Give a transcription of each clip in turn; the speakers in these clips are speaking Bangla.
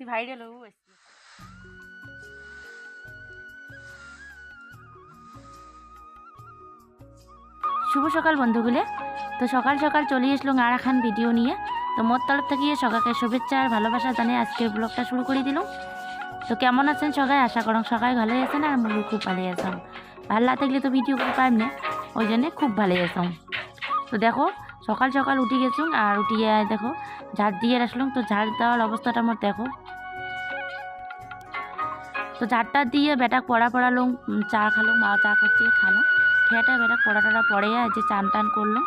তুই ভাইরাল হবু আজকে। শুভ সকাল বন্ধুগুলো। তো সকাল সকাল চলে আসলো আর খান ভিডিও নিয়ে। তো মোর তরফ থেকে সকালকে শুভেচ্ছা আর ভালোবাসা জানিয়ে আজকের ব্লগটা শুরু করে দিলাম। তো কেমন আছেন সবাই আশা করুন সবাই ভালোই আছেন আর মুরু খুব ভালোই আছেন ভালো না থাকলে তো ভিডিও করে পাইম না, ওই জন্যে খুব ভালোই আছেন তো দেখো, সকাল সকাল উঠে গেছুন আর উঠিয়ে দেখো ঝাড় দিয়ে আসলাম। তো ঝাড় দেওয়ার অবস্থাটা আমার দেখো। তো ঝাড়টা দিয়ে বেটা পড়া পড়ালুম উম, চা খালো মা চা করছে খালো। খেয়েটা বেটা পড়া টড়া পড়ে আর যে চান টান করলাম।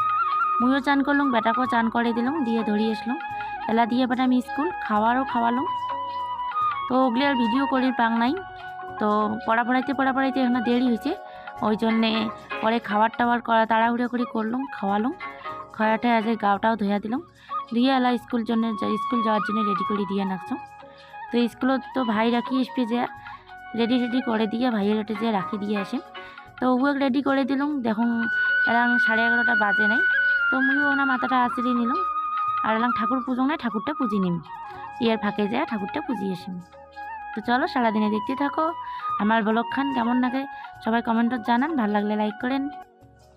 মুইও চান করলাম বেটাকেও চান করে দিলাম দিয়ে ধরিয়ে আসলাম। এলা দিয়ে বেটা আমি স্কুল খাওয়ারও খাওয়ালাম। তো ওগুলি আর ভিডিও করি পাং নাই। তো পড়া পড়াইতে পড়া পড়াইতে এখানে দেরি হয়েছে ওই জন্যে পরে খাবার টাবার করা তাড়াহুড়ো করে করলাম খাওয়ালাম। খাওয়াটা আজ গাওটাও ধুয়া দিলাম। দিয়ে এলা স্কুল জন্য স্কুল যাওয়ার জন্য রেডি করে দিয়ে নাকছো তো স্কুলত তো ভাই রাখি আসবে যে রেডি রেডি করে দিয়ে ভাইয়ের ওটা যে রাখি দিয়ে আসে। তো ওগুলো রেডি করে দিলাম, দেখুন এরকম সাড়ে এগারোটা বাজে নাই। তো মুইও ওনা মাথাটা আঁচড়ে নিলাম, আর এলাম ঠাকুর পুজো নাই, ঠাকুরটা পুজি নিম। ইয়ার ফাঁকে যায় ঠাকুরটা পুজিয়ে আসিম তো চলো সারাদিনে দেখতে থাকো। আমার ব্লগ খান কেমন লাগে সবাই কমেন্টত জানান, ভালো লাগলে লাইক করেন।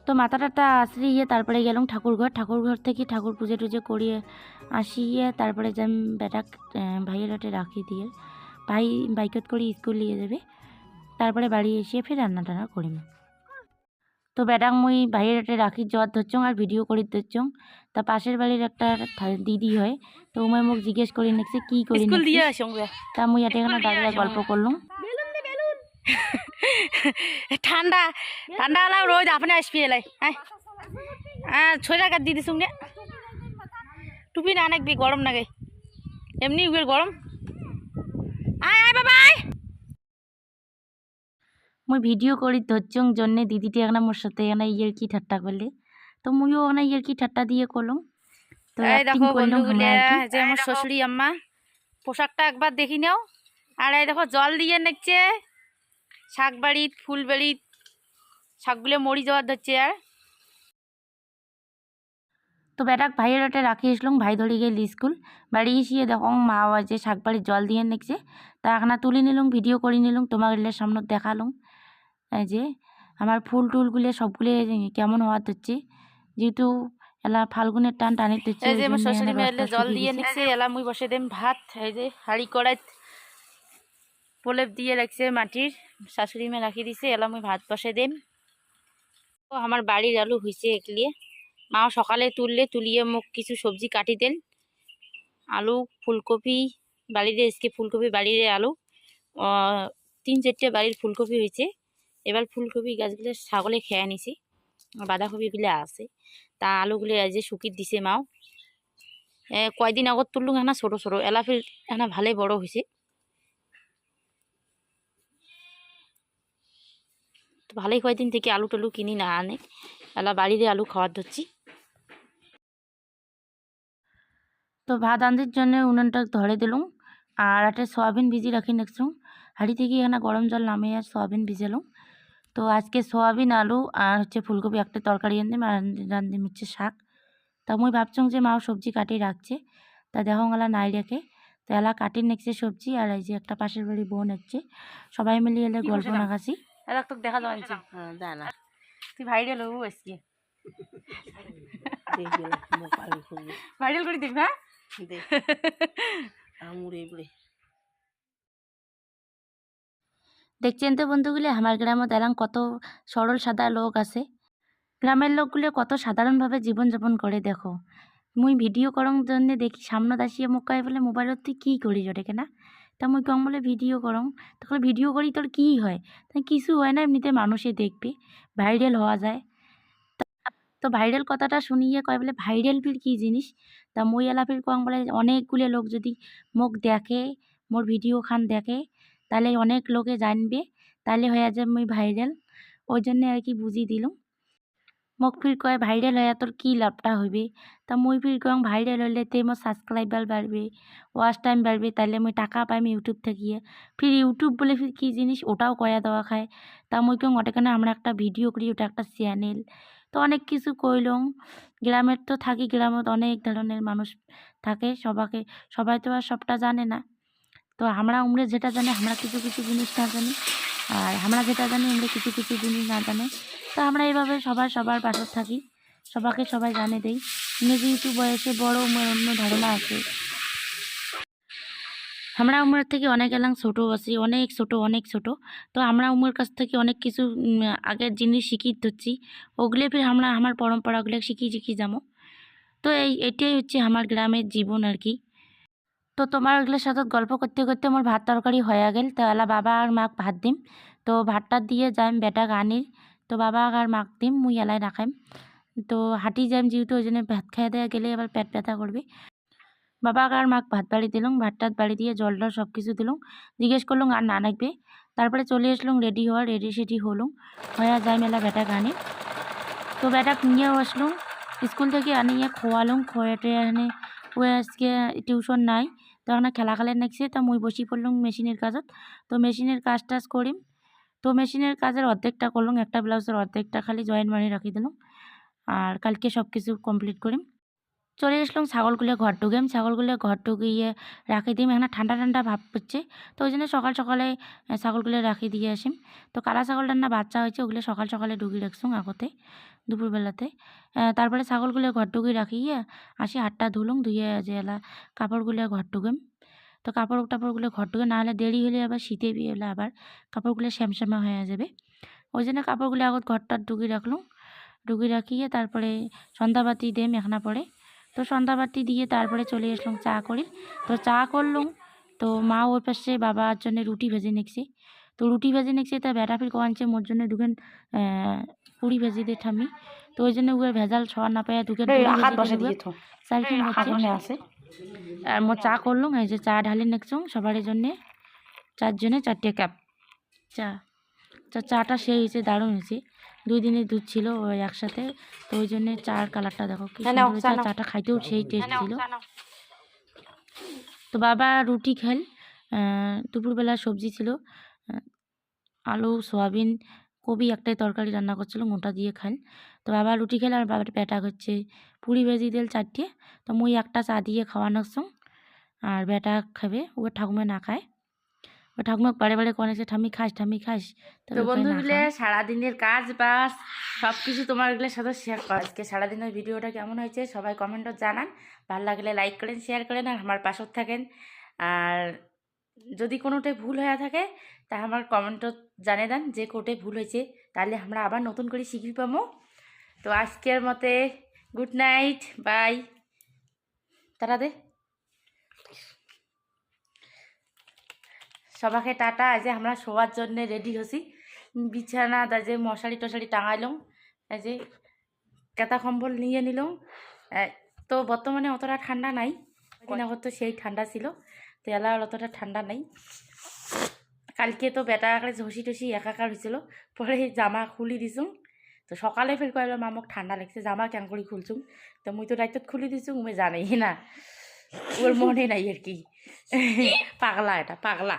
তো মাথাটাটা আশ্রিয়ে ইয়ে তারপরে গেলাম ঠাকুর ঘর। ঠাকুর ঘর থেকে ঠাকুর পুজো টুজো করিয়ে আসিয়ে তারপরে যাম বেটা ভাইয়ের হাতে রাখি দিয়ে। ভাই বাইকত করে স্কুল নিয়ে যাবে। তারপরে বাড়ি এসে ফের রান্না টান্না করিম। তো বেটাক মুই বাইরে হাতে রাখি জ্বর ধরছং আর ভিডিও করি ধরছং তা পাশের বাড়ির একটা দিদি হয় তো উমায় মোক জিজ্ঞেস করি নেছে কি করি দিয়ে। তা মুই এটা এখানে দাঁড়িয়ে গল্প করলাম। ঠান্ডা ঠান্ডা হলাম রোজ আপনি আসবি এলাই। হ্যাঁ ছয় কাট দিয়ে দিছুন গে। টুপি না নাকবি গরম নাগে। এমনি উবের গরম। মুই ভিডিও করি ধরছং জন্যে দিদিটি এখানে মোর সাথে এখানে ইয়ের কি ঠাট্টা করলে তো মুইও ওখানে ইয়ের কি ঠাট্টা দিয়ে করলাম তো দেখো বন্ধুগুলো। যে আমার শ্বশুরি আম্মা পোশাকটা একবার দেখি নাও। আর এই দেখো জল দিয়ে নেকছে। শাক বাড়িত ফুল বাড়িত শাকগুলো মরি যাওয়ার ধরছে আর তো বেটাক ভাইয়ের ওটা রাখি আসলাম ভাই ধরে গেল স্কুল। বাড়ি এসিয়ে দেখো মা যে শাকবাড়ির জল দিয়ে নেকছে। তা এখানে তুলে নিলাম ভিডিও করে নিলাম তোমার সামনে দেখালাম এই যে আমার ফুল টুলগুলো সবগুলো কেমন হওয়া হচ্ছে যেহেতু এলা ফাল্গুনের টান টানি এই যে আমার শ্বশুরি মেয়েলে জল দিয়ে নিচ্ছে এলা মুই বসে দেম ভাত এই যে হাড়ি কড়াই প্রলেপ দিয়ে রাখছে মাটির শাশুড়ি মেয়ে রাখি দিছে এলা মুই ভাত বসে দেম তো আমার বাড়ির আলু হয়েছে একলিয়ে মাও সকালে তুললে তুলিয়ে মুখ কিছু সবজি কাটি দেন। আলু ফুলকপি বাড়িতে এসকে ফুলকপি বাড়ির আলু। তিন চারটে বাড়ির ফুলকপি হয়েছে এবার ফুলকপি গাছগুলো ছাগলে খেয়ে নিছি। বাঁধাকপিগুলো আছে। তা আলুগুলো যে শুকিয়ে দিছে মাও। কয়দিন আগত তুললুম এখানে ছোটো ছোটো। এলাফির এখানে ভালোই বড় হয়েছে তো ভালোই কয়দিন থেকে আলু টালু কিনি না আনে। এলা বাড়িতে আলু খাওয়ার ধরছি। তো ভাত আনদের জন্য উনুনটা ধরে দিলাম। আর একটা সয়াবিন ভিজি রাখি নেক্সলাম হাঁড়ি থেকে এখানে গরম জল নামিয়ে আর সয়াবিন ভিজালাম। তো আজকে সয়াবিন আলু আর হচ্ছে ফুলকপি একটা তরকারি আনদিম আর রান্দিম হচ্ছে শাক। তা মুই ভাবছং যে মাও সবজি কাটি রাখছে। তা দেখো গেলা নাই রেখে তো এলা কাটি নেকছে সবজি আর এই যে একটা পাশের বাড়ি বোন হচ্ছে সবাই মিলে এলে গল্প না? নাগাছি। এলা তোকে দেখা যাচ্ছে জানা তুই ভাইরাল হবু আজকে। ভাইরাল করে দিবি হ্যাঁ? দেখছেন তো বন্ধুগুলি, আমার গ্রামত এরকম কত সরল সাদা লোক আছে। গ্রামের লোকগুলো কত সাধারণভাবে জীবনযাপন করে দেখো। মুই ভিডিও করং জন্য দেখি সামনত আসিয়ে মোক কয় বলে মোবাইলত তুই কী করি ওটাকে না তা মুই কম বলে, ভিডিও করং। তখন ভিডিও করি তোর কী হয়? তা কিছু হয় না, এমনিতে মানুষে দেখবে, ভাইরাল হওয়া যায়। তো ভাইরাল কথাটা শুনিয়ে কয় বলে, ভাইরাল ফির কী জিনিস? তা মুই এলা ফির কং বলে, অনেকগুলো লোক যদি মোক দেখে, মোর ভিডিও খান দেখে তাহলে অনেক লোকে জানবে। তাহলে হয়ে যাবে মুই ভাইরাল ওই জন্য আর কি বুঝি দিলাম। মোক ফির কয় ভাইরাল হয়ে তোর কী লাভটা হইবে? তা মুই ফির কয় ভাইরাল হলে তে মোর সাবস্ক্রাইবার বাড়বে ওয়াচ টাইম বাড়বে তাহলে মুই টাকা পাইম ইউটিউব থেকে ফির ইউটিউব বলে ফির কী জিনিস, ওটাও কয়া দেওয়া খায়। তা মুই কয়, ওটাখানে আমরা একটা ভিডিও করি, ওটা একটা চ্যানেল তো অনেক কিছু কইলং গ্রামের তো থাকি, গ্রামত অনেক ধরনের মানুষ থাকে, সবাকে, সবাই তো আর সবটা জানে না। তো আমরা উমরে যেটা জানি, আমরা কিছু কিছু জিনিস না জানি, আর আমরা যেটা জানি উমরে কিছু কিছু জিনিস না জানে। তো আমরা এইভাবে সবার সবার পাশে থাকি, সবাইকে সবাই জানে দেই ইংরেজি একটু বয়সে বড় অন্য ধারণা আছে। আমরা উমরের থেকে অনেক এলাম ছোটো আছি, অনেক ছোট অনেক ছোট। তো আমরা উমর কাছ থেকে অনেক কিছু আগের জিনিস শিখি ধরছি ওগুলো ফির আমরা, আমার পরম্পরাগুলো শিখি শিখি যাব। তো এই, এটাই হচ্ছে আমার গ্রামের জীবন আর কি। তো তোমার ওগুলোর সাথে গল্প করতে করতে আমার ভাত তরকারি হয়ে গেল। তো এলা বাবা আর মাক ভাত দিম। তো ভাতটা দিয়ে যাইম বেটা গানির। তো বাবা আর মাক দিম, মুই এলাই রাখাইম তো হাঁটি যাইম যেহেতু, ওই জন্য ভাত খাই দেওয়া গেলে এবার পেট ব্যথা করবে। বাবা আর মাক ভাত বাড়ি দিলাম, ভাত টাত বাড়ি দিয়ে জল টল সব কিছু দিলাম। জিজ্ঞেস করলাম আর না লাগবে তারপরে চলে আসলাম, রেডি হওয়া, রেডি সেডি হলাম। হয়ে যাই মেলা বেটা গানে তো বেটা নিয়েও আসলাম। স্কুল থেকে আনিয়ে খোয়ালাম খোয়াটে এনে ও আজকে টিউশন নাই। তো এখানে খেলা খেলে নেকছে তা মুই বসি পড়লাম মেশিনের কাজত। তো মেশিনের কাজ টাজ করিম। তো মেশিনের কাজের অর্ধেকটা করলাম, একটা ব্লাউজের অর্ধেকটা খালি জয়েন্ট মারি রাখি দিলাম। আর কালকে সব কিছু কমপ্লিট করিম। চলে আসলাম ছাগলগুলো ঘর ঢুকেম ছাগলগুলো ঘর ঢুকিয়ে রাখি দিম এখানে ঠান্ডা ঠান্ডা ভাব পড়ছে তো ওই জন্য সকাল সকালে ছাগলগুলো রাখি দিয়ে আসিম তো কালা ছাগলটার না বাচ্চা হয়েছে, ওগুলো সকাল সকালে ঢুকিয়ে রাখছুম আগতে, দুপুরবেলাতে। তারপরে ছাগলগুলো ঘর ঢুকিয়ে রাখিয়ে আসি হাতটা ধুলুম ধুয়ে যে এলা কাপড়গুলো ঘর ঢুকেম তো কাপড় টাপড়গুলো ঘর ঢুকে না হলে দেরি হলে আবার শীতে বিয়ে হলে আবার কাপড়গুলো শ্যামশ্যামা হয়ে যাবে। ওই জন্য কাপড়গুলো আগত ঘরটা ঢুকিয়ে রাখলাম। ঢুকিয়ে রাখিয়ে তারপরে সন্ধ্যাবাতি দেম এখানা পরে তো সন্ধ্যাবাতি দিয়ে তারপরে চলে আসলাম চা করে। তো চা করলাম। তো মা ওর পাশে বাবার জন্য রুটি ভেজে নিচ্ছে। তো রুটি ভেজে নিচ্ছে তা বেটা ফির কোয়ানছে মোর জন্য দুখান পুরি ভেজে দিয়ে ঠামি তো ওই জন্য ওগুলো ভেজাল ছড়া না পায় দুখান সাইকেল হচ্ছে আর মোর চা করলাম এই যে চা ঢালি নেকছুম সবার জন্যে। চারজনে চারটে কাপ চা। তো চাটা সেই হয়েছে দারুণ হয়েছে। দুই দিনের দুধ ছিল ওই একসাথে। তো ওই জন্য চার কালারটা দেখো কি হ্যাঁ। চাটা খাইতেও সেই টেস্ট ছিল। তো বাবা রুটি খেল দুপুরবেলা সবজি ছিল আলু সয়াবিন কবি একটাই তরকারি রান্না করছিল মোটা দিয়ে খাল তো বাবা রুটি খেলে আর বাবার পেটা হচ্ছে। পুরি ভেজি দিল চারটে তো মুই একটা চা দিয়ে খাওয়ানোর সঙ্গ আর বেটা খাবে ও ঠাকুমা না খায়। ও ঠাকুমা বারে বারে কনেছে ঠামি খাস ঠামি খাস। তো ওকে না বন্ধুগুলো সারাদিনের কাজ বাস সব কিছু তোমার এগুলোর সাথে শেয়ার করা। আজকে সারাদিনের ভিডিওটা কেমন হয়েছে সবাই কমেন্টও জানান। ভালো লাগলে লাইক করেন শেয়ার করেন আর আমার পাশত থাকেন। আর যদি কোনোটাই ভুল হয়ে থাকে তা আমার কমেন্টও জানিয়ে দেন যে কোটে ভুল হয়েছে। তাহলে আমরা আবার নতুন করে শিখি পাবো। তো আজকের মতে গুড নাইট বাই তারা দে। সবাকে টাটা। আজ আমরা শোয়ার জন্য রেডি হছি বিছানা যে মশারি টশারি টাঙাইলাম। যে কেতা কম্বল নিয়ে নিলাম। তো বর্তমানে অতটা ঠান্ডা নাই। আগত তো সেই ঠান্ডা ছিল। তো এলা অতটা ঠান্ডা নাই। কালকে তো বেটা আকারে ঝসি টসি একাকার হয়েছিল পরে জামা খুলি দিছুম। তো সকালে ফের কইলাম আমাক ঠান্ডা লাগছে, জামা কেন করে খুলছুম? তো মুই তো রাইতত খুলি দিছুম, মুই জানাই না। ওর মনে নাই আর কি। পাগলা এটা, পাগলা।